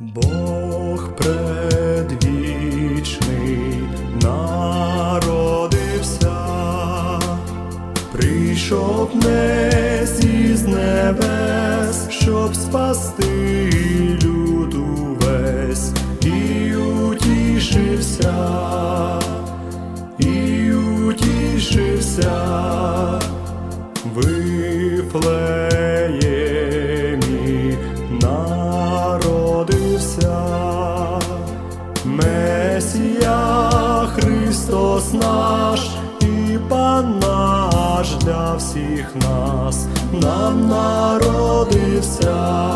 Бог предвічний народився, прийшов не з небес, щоб спасти люд увесь і утішився, і утішився. Вифлеємі Месія Христос наш і Пан наш для всіх нас, нам народився.